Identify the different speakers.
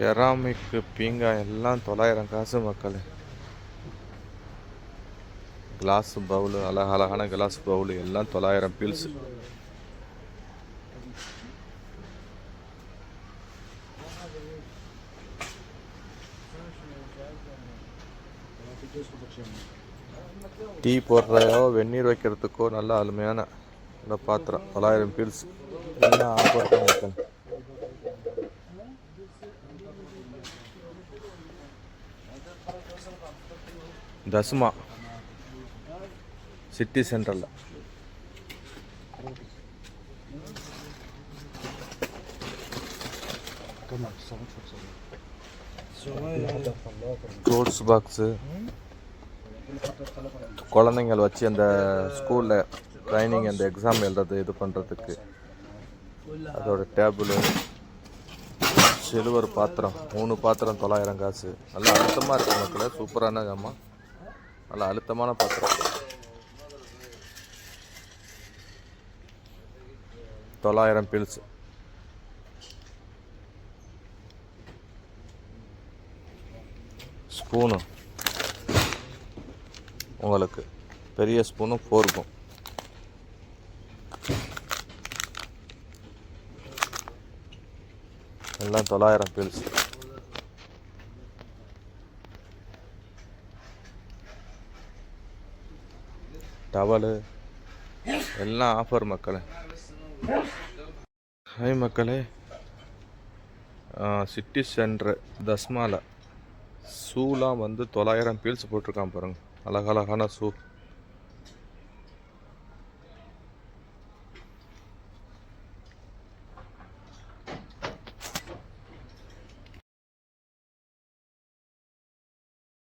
Speaker 1: Ceramic பீங்கா எல்லாம் தொள்ளாயிரம் காசு மக்கள். கிளாஸ் பவுலு அழக அழகான கிளாஸ் பவுலு எல்லாம் தொள்ளாயிரம் பீல்ஸ் டீ போடுறதோ வெந்நீர் வைக்கிறதுக்கோ நல்ல அருமையான இந்த பாத்திரம் தொள்ளாயிரம் பீல்ஸ் எல்லாம் ஆஃபர் தசுமா. சிட்டி சென்டரில் ஃப்ரூட்ஸ் பாக்ஸு குழந்தைங்கள் வச்சு அந்த ஸ்கூலில் ட்ரைனிங் அந்த எக்ஸாம் எழுதுறது இது பண்ணுறதுக்கு அதோட டேபிள் சிறுவர் பாத்திரம் மூணு பாத்திரம் தொள்ளாயிரம் காசு. நல்லா அர்த்தமாக இருக்குது மக்களை சூப்பரான ஜாமான். நல்லா அழுத்தமான பாத்திரம். தொள்ளாயிரம் பில்ஸ் ஸ்பூனு. உங்களுக்கு பெரிய ஸ்பூனும் ஃபோர்க்கும் எல்லாம் தொள்ளாயிரம் பில்ஸ் டவலு எல்லாம் ஆஃபர் மக்களே. ஹாய் மக்களே. சிட்டி சென்ட்ரு தஸ்மாவில் ஷூலாம் வந்து தொள்ளாயிரம் பீல்ஸ் போட்டிருக்கான் பாருங்க. அழகழகான ஷூ